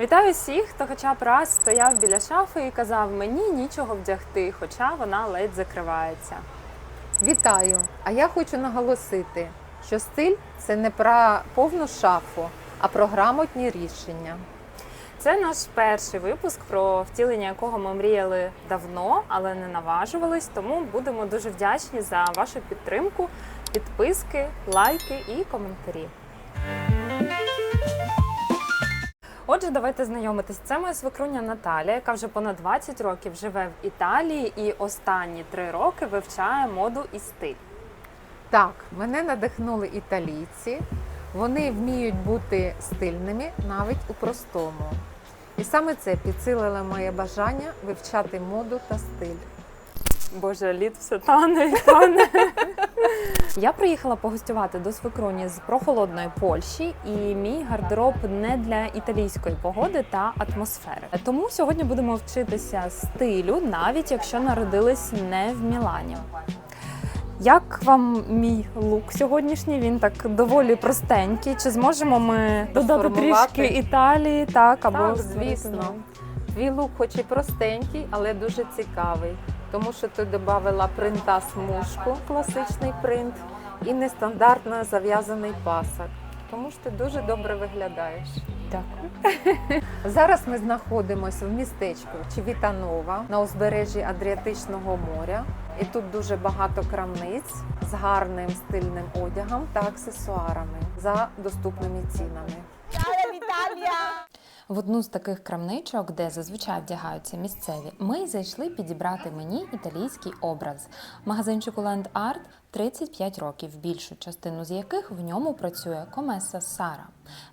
Вітаю всіх, хто хоча б раз стояв біля шафи і казав мені нічого вдягти, хоча вона ледь закривається. Вітаю! А я хочу наголосити, що стиль це не про повну шафу, а про грамотні рішення. Це наш перший випуск, про втілення якого ми мріяли давно, але не наважувались. Тому будемо дуже вдячні за вашу підтримку, підписки, лайки і коментарі. Отже, давайте знайомитись. Це моя свекруня Наталя, яка вже понад 20 років живе в Італії і останні три роки вивчає моду і стиль. Так, мене надихнули італійці. Вони вміють бути стильними навіть у простому. І саме це підсилило моє бажання вивчати моду та стиль. Боже, лід все тане і тане. Я приїхала погостювати до свекруні з прохолодної Польщі, і мій гардероб не для італійської погоди та атмосфери. Тому сьогодні будемо вчитися стилю, навіть якщо народились не в Мілані. Як вам мій лук сьогоднішній? Він так доволі простенький. Чи зможемо ми додати трішки Італії? Так, або Так, звісно. Твій лук, хоч і простенький, але дуже цікавий, тому що ти додавала принта смужку, класичний принт, і нестандартно зав'язаний пасок. Тому що ти дуже добре виглядаєш. Дякую. Зараз ми знаходимося в містечку Чивітанова на узбережжі Адріатичного моря. І тут дуже багато крамниць з гарним стильним одягом та аксесуарами за доступними цінами. В одну з таких крамничок, де зазвичай вдягаються місцеві, ми зайшли підібрати мені італійський образ. Магазинчику Land Art 35 років, більшу частину з яких в ньому працює комеса Сара.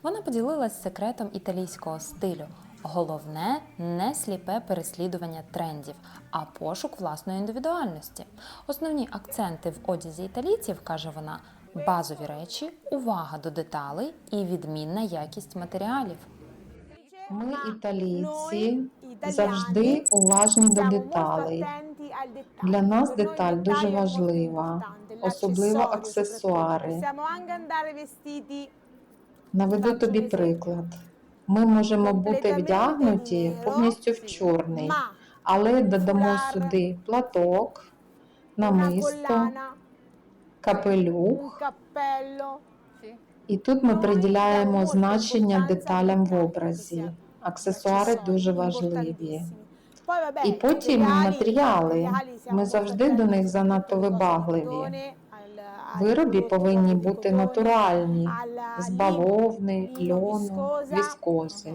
Вона поділилась секретом італійського стилю. Головне не сліпе переслідування трендів, а пошук власної індивідуальності. Основні акценти в одязі італійців, каже вона, базові речі, увага до деталей і відмінна якість матеріалів. Ми, італійці, завжди уважні до деталей. Для нас деталь дуже важлива, особливо аксесуари. Наведу тобі приклад. Ми можемо бути вдягнуті повністю в чорний, але додамо сюди платок, намисто, капелюх. І тут ми приділяємо значення деталям в образі. Аксесуари дуже важливі. І потім матеріали. Ми завжди до них занадто вибагливі. Вироби повинні бути натуральні, з бавовни, льону, віскози.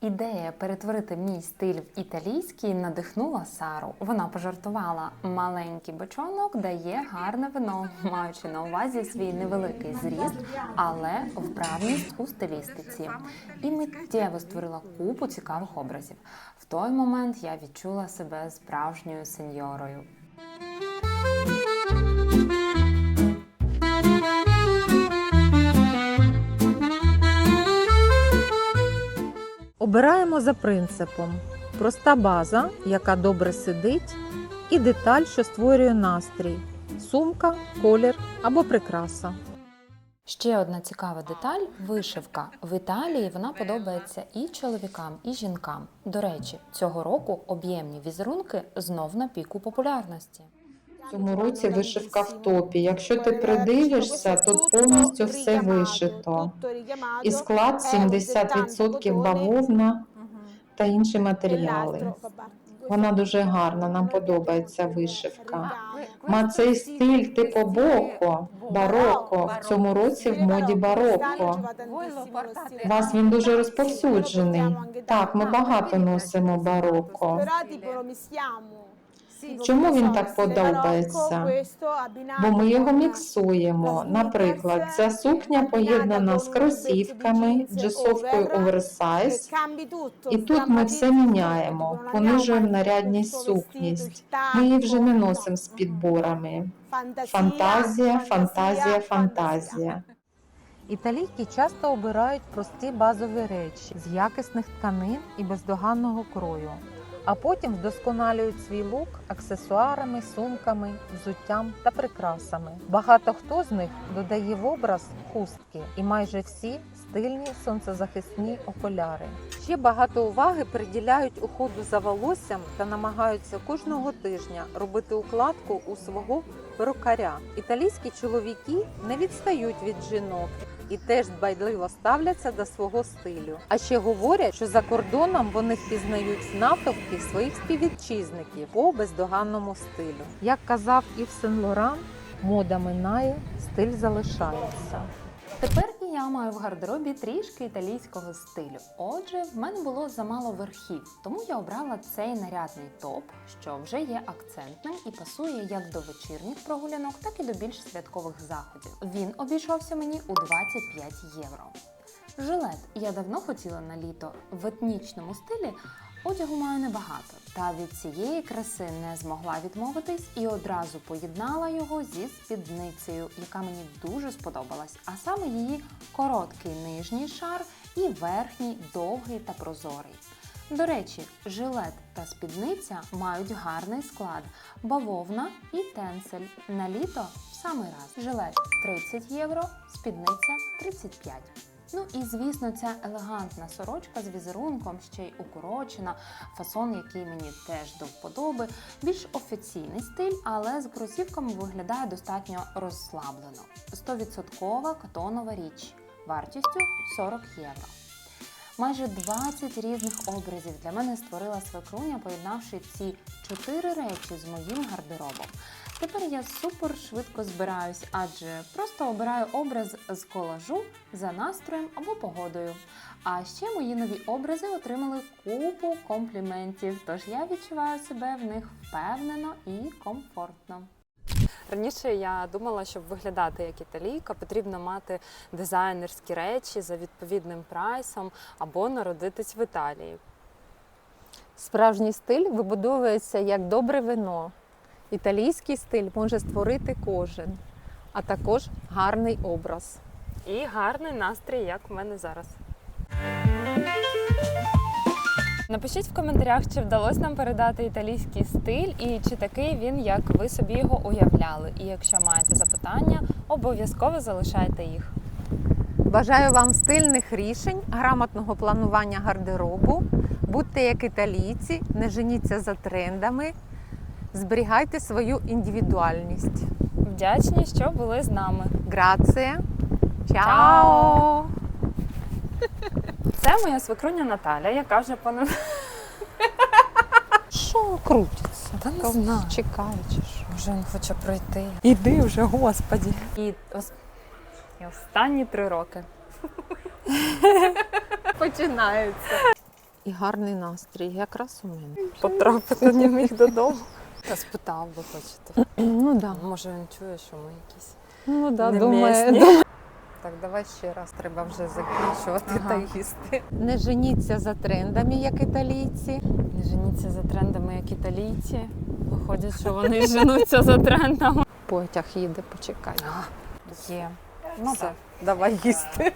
Ідея перетворити мій стиль в італійський надихнула Сару. Вона пожартувала, маленький бочонок дає гарне вино, маючи на увазі свій невеликий зріст, але вправність у стилістиці. І миттєво створила купу цікавих образів. В той момент я відчула себе справжньою сеньорою. Обираємо за принципом: проста база, яка добре сидить, і деталь, що створює настрій, сумка, колір або прикраса. Ще одна цікава деталь вишивка. В Італії вона подобається і чоловікам, і жінкам. До речі, цього року об'ємні візерунки знов на піку популярності. В цьому році вишивка в топі. Якщо ти придивишся, тут повністю все вишито. І склад 70% бавовна та інші матеріали. Вона дуже гарна, нам подобається вишивка. Ма цей стиль типу боко, бароко. В цьому році в моді бароко. У вас він дуже розповсюджений. Так, ми багато носимо бароко. Чому він так подобається? Бо ми його міксуємо. Наприклад, ця сукня поєднана з кросівками, джесовкою оверсайз. І тут ми все міняємо, понижуємо нарядність сукність. Ми її вже не носимо з підборами. Фантазія, фантазія, фантазія. Італійки часто обирають прості базові речі з якісних тканин і бездоганного крою, а потім вдосконалюють свій лук аксесуарами, сумками, взуттям та прикрасами. Багато хто з них додає в образ хустки, і майже всі стильні сонцезахисні окуляри. Ще багато уваги приділяють уходу за волоссям та намагаються кожного тижня робити укладку у свого перукаря. Італійські чоловіки не відстають від жінок і теж дбайливо ставляться до свого стилю. А ще говорять, що за кордоном вони впізнають натовпі своїх співвітчизників по бездоганному стилю. Як казав Ів Сен Лоран, мода минає, стиль залишається. Тепер я маю в гардеробі трішки італійського стилю. Отже, в мене було замало верхів, тому я обрала цей нарядний топ, що вже є акцентним і пасує як до вечірніх прогулянок, так і до більш святкових заходів. Він обійшовся мені у 25 євро. Жилет я давно хотіла на літо в етнічному стилі. Одягу маю небагато, та від цієї краси не змогла відмовитись і одразу поєднала його зі спідницею, яка мені дуже сподобалась, а саме її короткий нижній шар і верхній довгий та прозорий. До речі, жилет та спідниця мають гарний склад, бавовна і тенсель. На літо в самий раз. Жилет 30 євро, спідниця 35. Ну і звісно, ця елегантна сорочка з візерунком, ще й укорочена, фасон, який мені теж до вподоби. Більш офіційний стиль, але з кросівками виглядає достатньо розслаблено. 100% катонова річ вартістю 40 євро. Майже 20 різних образів для мене створила свекруня, поєднавши ці чотири речі з моїм гардеробом. Тепер я супер швидко збираюсь, адже просто обираю образ з колажу за настроєм або погодою. А ще мої нові образи отримали купу компліментів, тож я відчуваю себе в них впевнено і комфортно. Раніше я думала, щоб виглядати як італійка, потрібно мати дизайнерські речі за відповідним прайсом або народитись в Італії. Справжній стиль вибудовується як добре вино. Італійський стиль може створити кожен, а також гарний образ. І гарний настрій, як в мене зараз. Напишіть в коментарях, чи вдалося нам передати італійський стиль і чи такий він, як ви собі його уявляли. І якщо маєте запитання, обов'язково залишайте їх. Бажаю вам стильних рішень, грамотного планування гардеробу. Будьте як італійці, не женіться за трендами, зберігайте свою індивідуальність. Вдячні, що були з нами. Граціє! Чао! Це моя свекруня Наталя, яка вже понад Що крутиться? Та не знаю. Чекає чи що? Вже він хоче пройти. Іди вже, господі. І, ос... і останні три роки. Починається. І гарний настрій, якраз у мене. Потрапити не міг додому. Та спитав би хочете. Ну да. Може він чує, що ми якісь. Ну да, Не думає. місні. Так, давай ще раз, треба вже закінчувати Ага. та їсти. Не женіться за трендами, як італійці. Не женіться за трендами, як італійці. Виходять, що вони женуться за трендами. Потяг їде, почекай. Є. Ну Все, так. давай їсти.